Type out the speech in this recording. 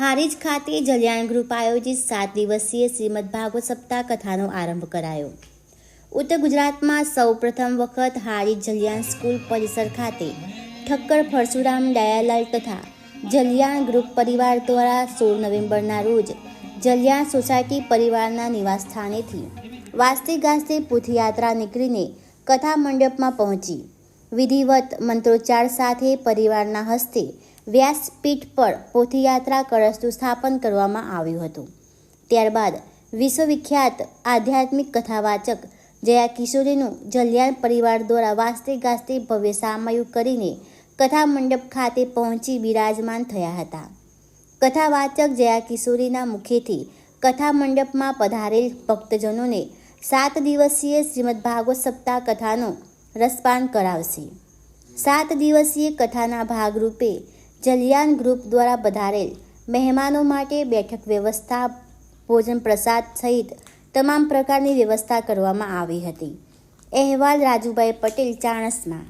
હારીજ ખાતે જલિયાણ ગ્રુપ આયોજિત સાત દિવસીય શ્રીમદ ભાગવત સપ્તાહ કથાનો આરંભ કરાયો. ઉત્તર ગુજરાતમાં સૌ પ્રથમ વખત હારીજ જલિયાણ સ્કૂલ પરિસર ખાતે ઠક્કર ફરસુરામ દયાલાલ તથા જલિયાણ ગ્રુપ પરિવાર દ્વારા સોળ નવેમ્બરના રોજ જલિયાણ સોસાયટી પરિવારના નિવાસસ્થાનેથી વાસ્તે ગાસ્તે પૂથયાત્રા નીકળીને કથા મંડપમાં પહોંચી. વિધિવત મંત્રોચ્ચાર સાથે પરિવારના હસ્તે વ્યાસપીઠ પર પોથીયાત્રા કળશનું સ્થાપન કરવામાં આવ્યું હતું. ત્યારબાદ વિશ્વવિખ્યાત આધ્યાત્મિક કથાવાચક જયા કિશોરીનું જલિયાણ પરિવાર દ્વારા વાસ્તે ગાસ્તે ભવ્ય સામયું કરીને કથા મંડપ ખાતે પહોંચી બિરાજમાન થયા હતા. કથાવાચક જયા કિશોરીના મુખેથી કથા મંડપમાં પધારેલ ભક્તજનોને સાત દિવસીય શ્રીમદ ભાગવત સપ્તાહ કથાનો રસપાન કરાવશે. સાત દિવસીય કથાના ભાગરૂપે જલિયાન ગ્રુપ દ્વારા પધારેલ મહેમાનો માટે બેઠક વ્યવસ્થા, ભોજન પ્રસાદ સહિત તમામ પ્રકારની વ્યવસ્થા કરવામાં આવી હતી. અહેવાલ રાજુભાઈ પટેલ, ચાણસમા.